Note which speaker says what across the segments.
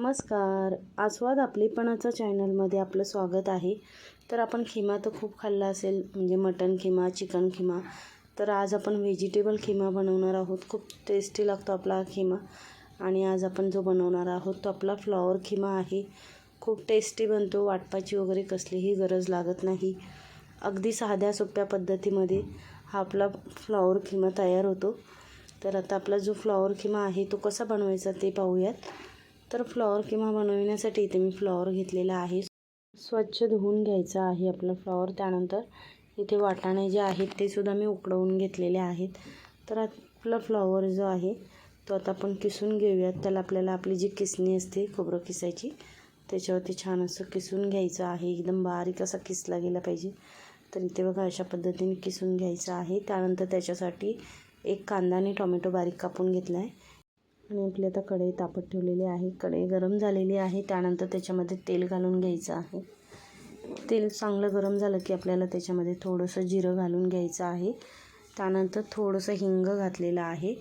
Speaker 1: नमस्कार. आस्वाद आपलेपणाचा चॅनलमध्ये आपलं स्वागत आहे. तर आपण खिमा तर खूप खाल्ला असेल म्हणजे मटन खिमा चिकन खिमा. तर आज आपण व्हेजिटेबल खिमा बनवणार आहोत. खूप टेस्टी लागतो आपला हा खिमा. आणि आज आपण जो बनवणार आहोत तो आपला फ्लॉवर खिमा आहे. खूप टेस्टी बनतो. वाटपाची वगैरे कसलीही गरज लागत नाही. अगदी साध्या सोप्या पद्धतीमध्ये हा आपला फ्लॉवर खिमा तयार होतो. तर आता आपला जो फ्लॉवर खिमा आहे तो कसा बनवायचा ते पाहूयात. तर फ्लॉवर किंवा बनवण्यासाठी इथे मी फ्लॉवर घेतलेला आहे. स्वच्छ धुवून घ्यायचा आहे आपलं फ्लॉवर. त्यानंतर इथे वाटाणे जे आहेत ते सुद्धा मी उकडवून घेतलेले आहेत. तर आपला फ्लॉवर जो आहे तो आता आपण किसून घेऊयात. त्याला आपल्याला आपली जी किसणी असते खोबरं किसायची त्याच्यावरती छान असं किसून घ्यायचं आहे. एकदम बारीक असा किसला गेला पाहिजे. तर इथे बघा अशा पद्धतीने किसून घ्यायचं आहे. त्यानंतर त्याच्यासाठी एक कांदा आणि टोमॅटो बारीक कापून घेतला आहे आणि आपली आता कढई तापत ठेवलेली आहे. कढई गरम झालेली आहे. त्यानंतर त्याच्यामध्ये तेल घालून घ्यायचं आहे. तेल चांगलं गरम झालं की आपल्याला त्याच्यामध्ये थोडंसं जिरं घालून घ्यायचं आहे. त्यानंतर थोडंसं हिंग घातलेलं आहे.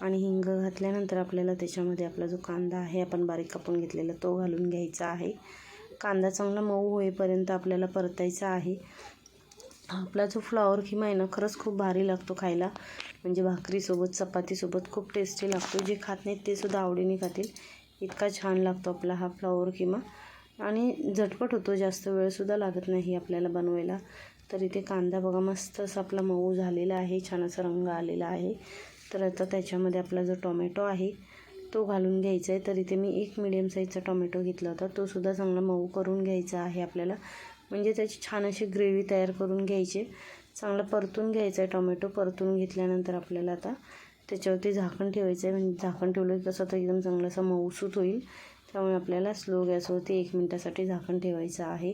Speaker 1: आणि हिंग घातल्यानंतर आपल्याला त्याच्यामध्ये आपला जो कांदा आहे आपण बारीक कापून घेतलेला तो घालून घ्यायचा आहे. कांदा चांगला मऊ होईपर्यंत आपल्याला परतायचा आहे. आपला जो फ्लॉवर किमा आहे ना खरंच खूप भारी लागतो खायला. म्हणजे भाकरीसोबत चपातीसोबत खूप टेस्टी लागतो. जे खात नाहीत ते सुद्धा आवडीने खातील. इतका छान लागतो आपला हा फ्लॉवर किमा. आणि झटपट होतो जास्त वेळसुद्धा लागत नाही आपल्याला बनवायला. तर इथे कांदा बघा मस्त असा आपला मऊ झालेला आहे छान असा रंग आलेला आहे. तर आता त्याच्यामध्ये आपला जो टोमॅटो आहे तो घालून घ्यायचा आहे. तर इथे मी एक मिडियम साईजचा टोमॅटो घेतला होता. तो सुद्धा चांगला मऊ करून घ्यायचा आहे आपल्याला. म्हणजे त्याची छान अशी ग्रेव्ही तयार करून घ्यायची. चांगलं परतून घ्यायचं आहे. टोमॅटो परतून घेतल्यानंतर आपल्याला आता त्याच्यावरती झाकण ठेवायचं आहे. म्हणजे झाकण ठेवलं की कसं तर एकदम चांगलं असं मऊसूत होईल. त्यामुळे आपल्याला स्लो गॅसवरती एक मिनटासाठी झाकण ठेवायचं आहे.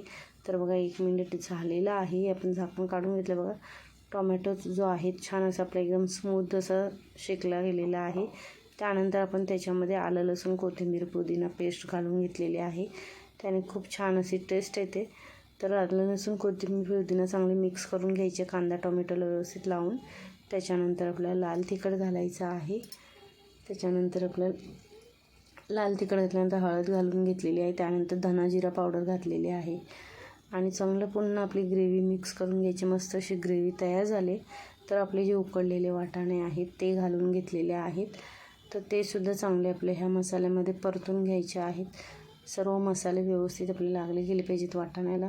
Speaker 1: तर बघा एक मिनिट झालेलं आहे. आपण झाकण काढून घेतलं बघा. टोमॅटो जो आहे छान असं आपलं एकदम स्मूथ असं शेकला गेलेला आहे. त्यानंतर आपण त्याच्यामध्ये आलं लसूण कोथिंबीर पुदिना पेस्ट घालून घेतलेली आहे. त्याने खूप छान अशी टेस्ट येते. तर आलं लसूण कोथिंबीर पुदिना चांगले मिक्स करून घ्यायचे कांदा टोमॅटोला व्यवस्थित लावून. त्याच्यानंतर आपल्याला लाल तिखट घालायचं आहे. त्याच्यानंतर आपल्याला लाल तिखट घातल्यानंतर हळद घालून घेतलेली आहे. त्यानंतर धना जिरा पावडर घातलेली आहे. आणि चांगलं पुन्हा आपली ग्रेव्ही मिक्स करून घ्यायची. मस्त अशी ग्रेव्ही तयार झाली. तर आपले जे उकडलेले वाटाणे आहेत ते घालून घेतलेले आहेत. तर ते सुद्धा चांगले आपले ह्या मसाल्यामध्ये परतून घ्यायचे आहेत. सर्व मसाले व्यवस्थित आपले लागले गेले पाहिजेत वाटाण्याला.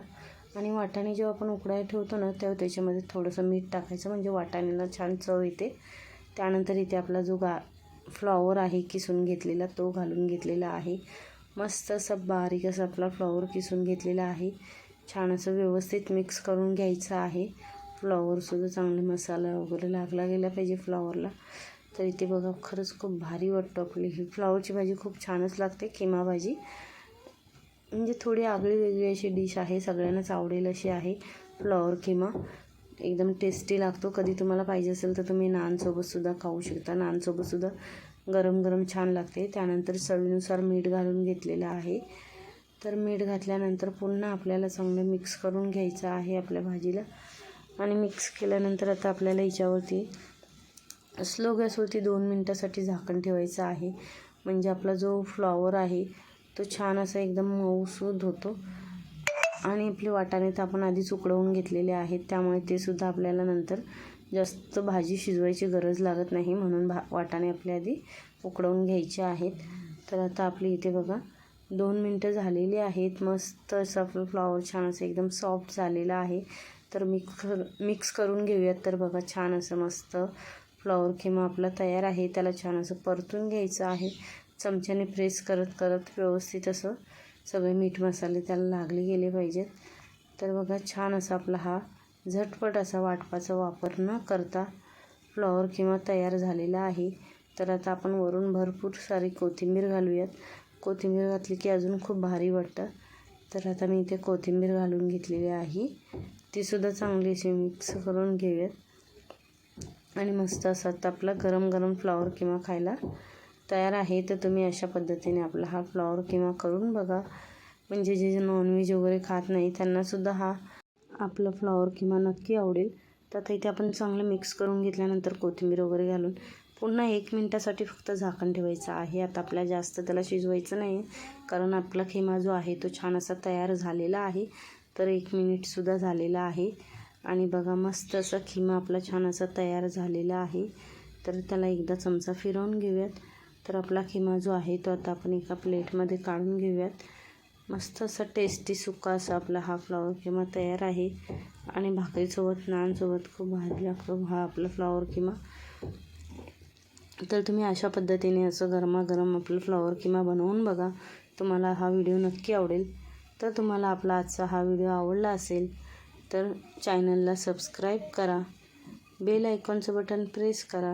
Speaker 1: आणि वाटाणे जेव्हा आपण उकडायला ठेवतो ना तेव्हा त्याच्यामध्ये थोडंसं मीठ टाकायचं. म्हणजे वाटाण्याला छान चव येते. त्यानंतर इथे आपला जो गा फ्लॉवर आहे किसून घेतलेला तो घालून घेतलेला आहे. मस्त असं बारीक असं आपला फ्लॉवर किसून घेतलेला आहे. छान असं व्यवस्थित मिक्स करून घ्यायचं आहे. फ्लॉवरसुद्धा चांगले मसाला वगैरे लागला गेला पाहिजे फ्लॉवरला. तर इथे बघा खरंच खूप भारी वाटतं आपली ही फ्लॉवरची भाजी खूप छानच लागते किमा भाजी. म्हणजे थोडी आगळी वेगळी अशी डिश आहे सगळ्यांनाच आवडेल अशी आहे. फ्लॉवर किमा. एकदम टेस्टी लागतो. कधी तुम्हाला पाहिजे असेल तर तुम्ही नानसोबतसुद्धा खाऊ शकता. नानसोबतसुद्धा गरम गरम छान लागते. त्यानंतर चवीनुसार मीठ घालून घेतलेलं आहे. तर मीठ घातल्यानंतर पुन्हा आपल्याला चांगलं मिक्स करून घ्यायचं आहे आपल्या भाजीला. आणि मिक्स केल्यानंतर आता आपल्याला याच्यावरती स्लो गॅसवरती दोन मिनटासाठी झाकण ठेवायचं आहे. म्हणजे आपला जो फ्लॉवर आहे तो छान असा एकदम मऊसूद होतो आणि आपले वाटाणे तर आपण आधीच उकडवून घेतलेले आहेत. त्यामुळे ते सुद्धा आपल्याला नंतर जास्त भाजी शिजवायची गरज लागत नाही म्हणून भा वाटाणे आपल्या आधी उकडवून घ्यायचे आहेत. तर आता आपली इथे बघा दोन मिनटं झालेली आहेत. मस्त असं आपलं फ्लॉवर छान असं एकदम सॉफ्ट झालेलं आहे. तर मिक्स मिक्स करून घेऊयात. तर बघा छान असं मस्त फ्लॉवर किंवा आपला तयार आहे. त्याला छान असं परतून घ्यायचं आहे. चमच्याने प्रेस करत करत व्यवस्थित असं सगळे मीठ मसाले त्याला लागले गेले पाहिजेत. तर बघा छान असा आपला हा झटपट असा वाटपाचा वापर न करता फ्लॉवर किंवा तयार झालेला आहे. तर आता आपण वरून भरपूर सारी कोथिंबीर घालूयात. कोथिंबीर घातली की अजून खूप भारी वाटतं. तर आता मी इथे कोथिंबीर घालून घेतलेली आहे. तीसुद्धा चांगली अशी मिक्स करून घेऊयात. आणि मस्त असा आता आपला गरम गरम फ्लॉवर किंवा खायला तयार आहे तर तुम्ही अशा पद्धतीने आपला हा फ्लॉवर किंवा करून बघा. म्हणजे जे जे नॉनव्हेज वगैरे खात नाही त्यांनासुद्धा हा आपला फ्लॉवर किंवा नक्की आवडेल. तर आता इथे आपण चांगलं मिक्स करून घेतल्यानंतर कोथिंबीर वगैरे घालून पुन्हा एक मिनटासाठी फक्त झाकण ठेवायचं आहे. आता आपल्याला जास्त त्याला शिजवायचं नाही कारण आपला खिमा जो आहे तो छान असा तयार झालेला आहे. तर एक मिनिटसुद्धा झालेला आहे. आणि बघा मस्त असा खिमा आपला छान असा तयार झालेला आहे. तर त्याला एकदा चमचा फिरवून घेऊयात. तर आपला खिमा जो आहे तो आता आपण एका प्लेटमध्ये काढून घेऊयात. मस्त असा टेस्टी सुका असा आपला हा फ्लॉवर किमा तयार आहे. आणि भाकरीसोबत नानसोबत खूप भारी लागतो हा आपला फ्लॉवर किमा तर तुम्ही अशा पद्धतीने असं गरमागरम आपलं फ्लॉवर किमा बनवून बघा. तुम्हाला हा व्हिडिओ नक्की आवडेल. तर तुम्हाला आपला आजचा हा व्हिडिओ आवडला असेल तर चॅनलला सबस्क्राईब करा. बेल आयकॉनचं बटन प्रेस करा.